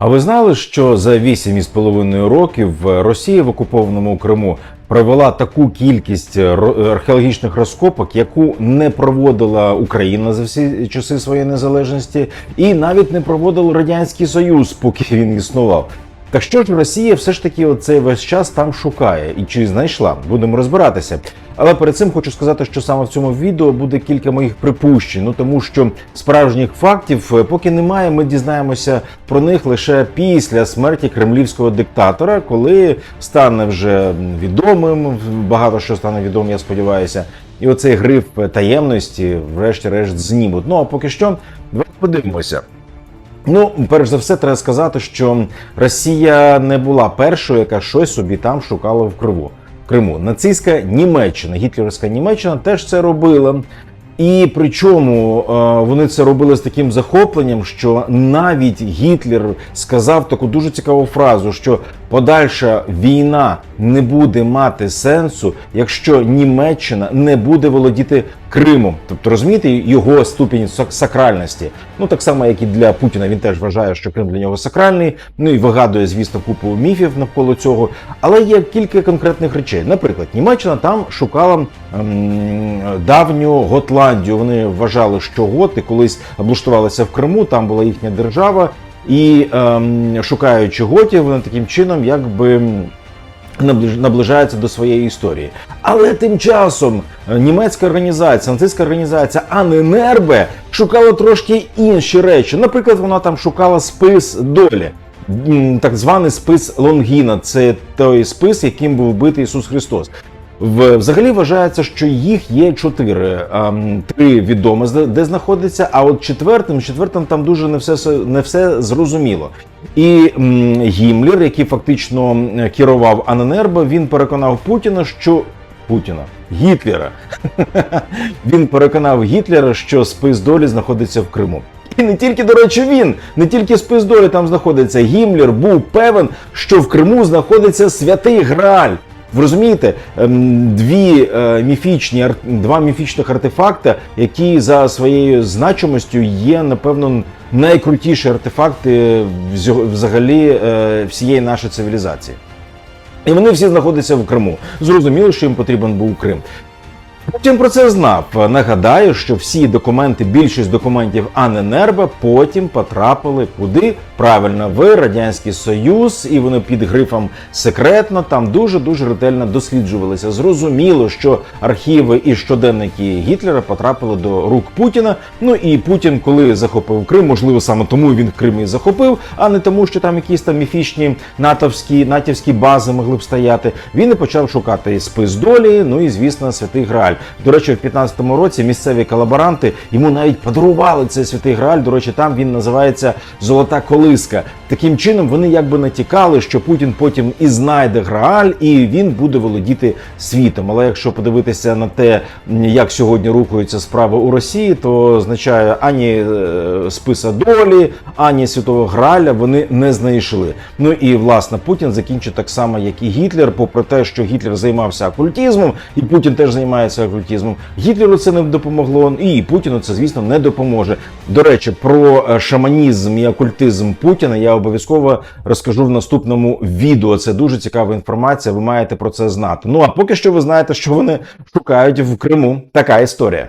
А ви знали, що за 8,5 років Росія в окупованому Криму провела таку кількість ро- археологічних розкопок, яку не проводила Україна за всі часи своєї незалежності, і навіть не проводив радянський Союз, поки він існував. Так що ж Росія все ж таки оцей весь час там шукає і чи знайшла? Будемо розбиратися. Але перед цим хочу сказати, що саме в цьому відео буде кілька моїх припущень. Ну тому що справжніх фактів е, поки немає. Ми дізнаємося про них лише після смерті кремлівського диктатора, коли стане вже відомим. Багато що стане відомим, я сподіваюся. І оцей гриф таємності, врешті-решт, знімуть. Ну а поки що, давайте подивимося. Ну, перш за все, треба сказати, що Росія не була першою, яка щось собі там шукала в Криву. Криму. Нацистська Німеччина, гітлерівська Німеччина теж це робила. І причому е, вони це робили з таким захопленням, що навіть Гітлер сказав таку дуже цікаву фразу, що подальша війна не буде мати сенсу, якщо Німеччина не буде володіти Кримом. Тобто розумієте його ступінь сакральності. Ну так само, як і для Путіна, він теж вважає, що Крим для нього сакральний. Ну і вигадує, звісно, купу міфів навколо цього. Але є кілька конкретних речей. Наприклад, Німеччина там шукала ем, давню Готландію. Вони вважали, що готи колись облаштувалися в Криму, там була їхня держава. І ем, шукаючи готів, вони таким чином якби м, наближ- наближаються до своєї історії. Але тим часом е, німецька організація, нацистська організація Аненербе шукала трошки інші речі. Наприклад, вона там шукала спис долі. Так званий спис Лонгіна, це той спис, яким був вбитий Ісус Христос. Взагалі вважається, що їх є чотири. Ем, Три відомо, де знаходиться, а от четвертим, четвертим там дуже не все не все зрозуміло. І Гімлер, який фактично керував Аненербо, він переконав Путіна, що Путіна Гітлера. він переконав Гітлера, що спис долі знаходиться в Криму. І не тільки, до речі, він, не тільки спис долі там знаходиться. Гімлер був певен, що в Криму знаходиться святий Грааль. Ви розумієте, ем, дві е, міфічні два міфічних артефакти, які за своєю значимостю є, напевно, найкрутіші артефакти взагалі е, всієї нашої цивілізації. І вони всі знаходяться в Криму. Зрозуміло, що їм потрібен був Крим. Путін про це знав. Нагадаю, що всі документи, більшість документів Аненербе потім потрапили куди? Правильно, в Радянський Союз, і вони під грифом секретно там дуже дуже ретельно досліджувалися. Зрозуміло, що архіви і щоденники Гітлера потрапили до рук Путіна. Ну і Путін, коли захопив Крим, можливо, саме тому він Крим і захопив, а не тому, що там якісь там міфічні натовські натівські бази могли б стояти. Він і почав шукати спис долі. Ну і звісно, святий Грааль. До речі, в 15-му році місцеві колаборанти йому навіть подарували цей святий Грааль. До речі, там він називається Золота колиска. Таким чином вони якби натякали, що Путін потім і знайде Грааль, і він буде володіти світом. Але якщо подивитися на те, як сьогодні рухаються справи у Росії, то означає ані е, списа долі, ані святого Граля вони не знайшли. Ну і власне Путін закінчить так само, як і Гітлер, попри те, що Гітлер займався окультизмом, і Путін теж займається окультизмом. Гітлеру це не допомогло, і Путіну це, звісно, не допоможе. До речі, про е, шаманізм і окультизм Путіна я обов'язково розкажу в наступному відео. Це дуже цікава інформація. Ви маєте про це знати. Ну а поки що ви знаєте, що вони шукають в Криму. Така історія.